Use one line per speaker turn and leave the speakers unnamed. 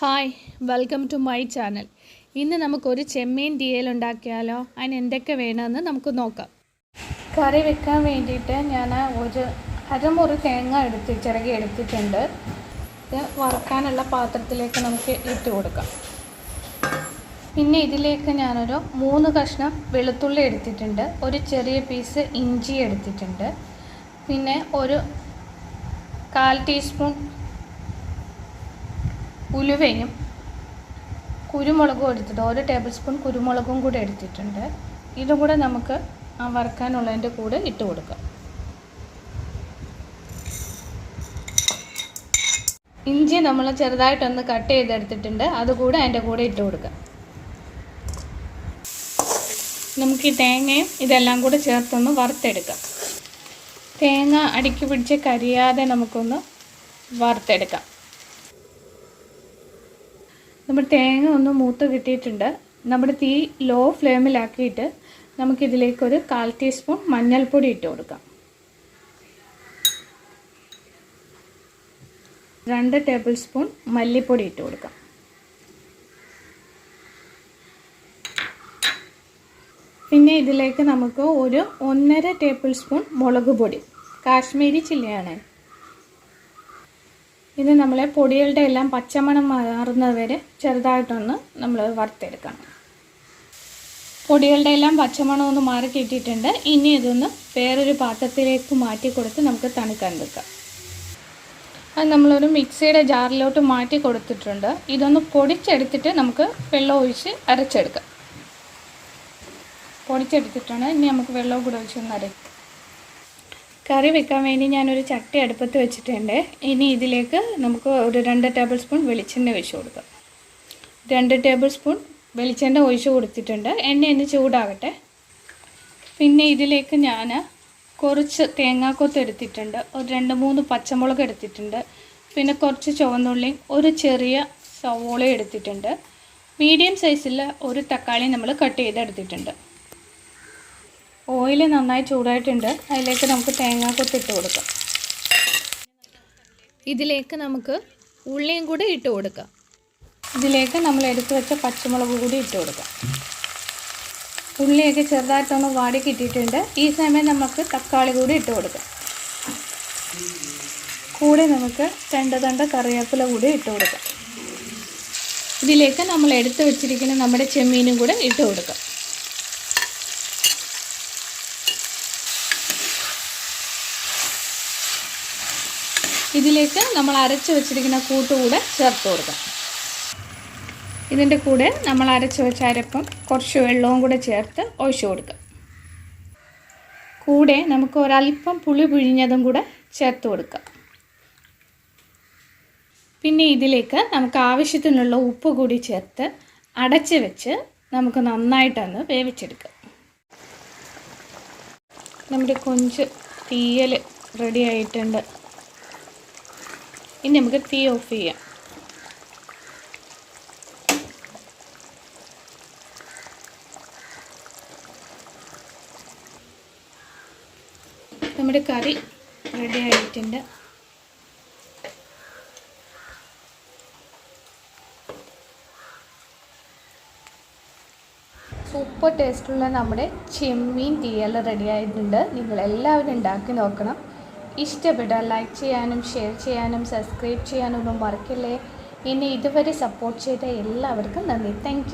Hi welcome to my channel ഇന്ന് നമുക്കൊരു ചെമ്മീൻ തീയൽ ഉണ്ടാക്കിയാലോ? അതിന് എന്തൊക്കെ വേണമെന്ന് നമുക്ക് നോക്കാം. കറി വെക്കാൻ വേണ്ടിയിട്ട് ഞാൻ ഒരു അരമുറി തേങ്ങ എടുത്ത് ചിറകി എടുത്തിട്ടുണ്ട്. ഇത് വറുക്കാനുള്ള പാത്രത്തിലേക്ക് നമുക്ക് ഇട്ട് കൊടുക്കാം. പിന്നെ ഇതിലേക്ക് ഞാനൊരു മൂന്ന് കഷ്ണം വെളുത്തുള്ളി എടുത്തിട്ടുണ്ട്. ഒരു ചെറിയ പീസ് ഇഞ്ചി എടുത്തിട്ടുണ്ട്. പിന്നെ ഒരു കാൽ ടീസ്പൂൺ ഉലുവയും കുരുമുളകും എടുത്തിട്ട് ഒരു ടേബിൾ സ്പൂൺ കുരുമുളകും കൂടെ എടുത്തിട്ടുണ്ട്. ഇതും കൂടെ നമുക്ക് വറുക്കാനുള്ളതിന്റെ കൂടെ ഇട്ട് കൊടുക്കാം. ഇഞ്ചി നമ്മൾ ചെറുതായിട്ടൊന്ന് കട്ട് ചെയ്തെടുത്തിട്ടുണ്ട്. അതുകൂടെ അതിന്റെ കൂടെ ഇട്ട് കൊടുക്കാം. നമുക്ക് ഈ തേങ്ങയും ഇതെല്ലാം കൂടെ ചേർത്തൊന്ന് വറുത്തെടുക്കാം. തേങ്ങ അടുക്കി പിടിച്ച് കരിയാതെ നമുക്കൊന്ന് വറുത്തെടുക്കാം. നമ്മുടെ തേങ്ങ ഒന്ന് മൂത്ത് കിട്ടിയിട്ടുണ്ട്. നമ്മുടെ തീ ലോ ഫ്ലെയിമിലാക്കിയിട്ട് നമുക്കിതിലേക്കൊരു കാൽ ടീസ്പൂൺ മഞ്ഞൾപ്പൊടി ഇട്ട് കൊടുക്കാം. രണ്ട് ടേബിൾ സ്പൂൺ മല്ലിപ്പൊടി ഇട്ട് കൊടുക്കാം. പിന്നെ ഇതിലേക്ക് നമുക്ക് ഒരു ഒന്നര ടേബിൾ സ്പൂൺ മുളക് പൊടി. കാശ്മീരി ചില്ലിയാണ്. ഇത് നമ്മൾ പൊടികളുടെ എല്ലാം പച്ചമണം മാറുന്നത് വരെ ചെറുതായിട്ടൊന്ന് നമ്മൾ വറുത്തെടുക്കണം. പൊടികളുടെ എല്ലാം പച്ചമണം ഒന്ന് മാറി കിട്ടിയിട്ടുണ്ട്. ഇനി ഇതൊന്ന് വേറൊരു പാത്രത്തിലേക്ക് മാറ്റി കൊടുത്ത് നമുക്ക് തണുക്കാൻ വെക്കാം. അത് നമ്മളൊരു മിക്സിയുടെ ജാറിലോട്ട് മാറ്റി കൊടുത്തിട്ടുണ്ട്. ഇതൊന്ന് പൊടിച്ചെടുത്തിട്ട് നമുക്ക് വെള്ളം ഒഴിച്ച് അരച്ചെടുക്കാം. പൊടിച്ചെടുത്തിട്ടാണ് ഇനി നമുക്ക് വെള്ളം കൂടെ ഒഴിച്ചൊന്ന് അരയ്ക്കാം. കറി വെക്കാൻ വേണ്ടി ഞാനൊരു ചട്ടി അടുപ്പത്ത് വെച്ചിട്ടുണ്ട്. ഇനി ഇതിലേക്ക് നമുക്ക് ഒരു രണ്ട് ടേബിൾ സ്പൂൺ വെളിച്ചെണ്ണ ഒഴിച്ചു കൊടുക്കാം. രണ്ട് ടേബിൾ സ്പൂൺ വെളിച്ചെണ്ണ ഒഴിച്ചു കൊടുത്തിട്ടുണ്ട്. എണ്ണ ഒന്ന് ചൂടാകട്ടെ. പിന്നെ ഇതിലേക്ക് ഞാൻ കുറച്ച് തേങ്ങാക്കൊത്ത് എടുത്തിട്ടുണ്ട്. ഒരു രണ്ട് മൂന്ന് പച്ചമുളക് എടുത്തിട്ടുണ്ട്. പിന്നെ കുറച്ച് ചുവന്നുള്ളിയും ഒരു ചെറിയ സവോളയും എടുത്തിട്ടുണ്ട്. മീഡിയം സൈസിൽ ഒരു തക്കാളി നമ്മൾ കട്ട് ചെയ്തെടുത്തിട്ടുണ്ട്. ഓയിൽ നന്നായി ചൂടായിട്ടുണ്ട്. അതിലേക്ക് നമുക്ക് തേങ്ങാക്കൊത്ത് ഇട്ട് കൊടുക്കാം. ഇതിലേക്ക് നമുക്ക് ഉള്ളിയും കൂടി ഇട്ട് കൊടുക്കാം. ഇതിലേക്ക് നമ്മൾ എടുത്തു വെച്ച പച്ചമുളക് കൂടി ഇട്ട് കൊടുക്കാം. ഉള്ളിയൊക്കെ ചെറുതായിട്ടൊന്ന് വാടി കിട്ടിയിട്ടുണ്ട്. ഈ സമയം നമുക്ക് തക്കാളി കൂടി ഇട്ട് കൊടുക്കാം. കൂടെ നമുക്ക് രണ്ട് തണ്ട കറിവേപ്പില കൂടി ഇട്ട് കൊടുക്കാം. ഇതിലേക്ക് നമ്മൾ എടുത്തു വെച്ചിരിക്കുന്ന നമ്മുടെ ചെമ്മീനും കൂടെ ഇട്ട് കൊടുക്കാം. ഇതിലേക്ക് നമ്മൾ അരച്ച് വെച്ചിരിക്കുന്ന കൂട്ടുകൂടെ ചേർത്ത് കൊടുക്കാം. ഇതിന്റെ കൂടെ നമ്മൾ അരച്ച് വെച്ച അരപ്പം കുറച്ച് വെള്ളവും കൂടെ ചേർത്ത് ഒഴിച്ചു കൊടുക്കാം. കൂടെ നമുക്ക് ഒരല്പം പുളി പിഴിഞ്ഞതും കൂടെ ചേർത്ത് കൊടുക്കാം. പിന്നെ ഇതിലേക്ക് നമുക്ക് ആവശ്യത്തിനുള്ള ഉപ്പ് കൂടി ചേർത്ത് അടച്ച് വെച്ച് നമുക്ക് നന്നായിട്ടൊന്ന് വേവിച്ചെടുക്കാം. നമ്മുടെ കൊഞ്ച് തീയൽ റെഡി ആയിട്ടുണ്ട്. ഇനി നമുക്ക് തീ ഓഫ് ചെയ്യാം. നമ്മുടെ കറി റെഡി ആയിട്ടുണ്ട്. സൂപ്പർ ടേസ്റ്റുള്ള നമ്മുടെ ചെമ്മീൻ തീയൽ റെഡി ആയിട്ടുണ്ട്. നിങ്ങൾ എല്ലാവരും ഉണ്ടാക്കി നോക്കണം. ഇഷ്ടപ്പെട്ടാൽ ലൈക്ക് ചെയ്യാനും ഷെയർ ചെയ്യാനും സബ്സ്ക്രൈബ് ചെയ്യാനൊന്നും മറക്കില്ലേ. എന്നെ ഇതുവരെ സപ്പോർട്ട് ചെയ്ത എല്ലാവർക്കും നന്ദി. താങ്ക്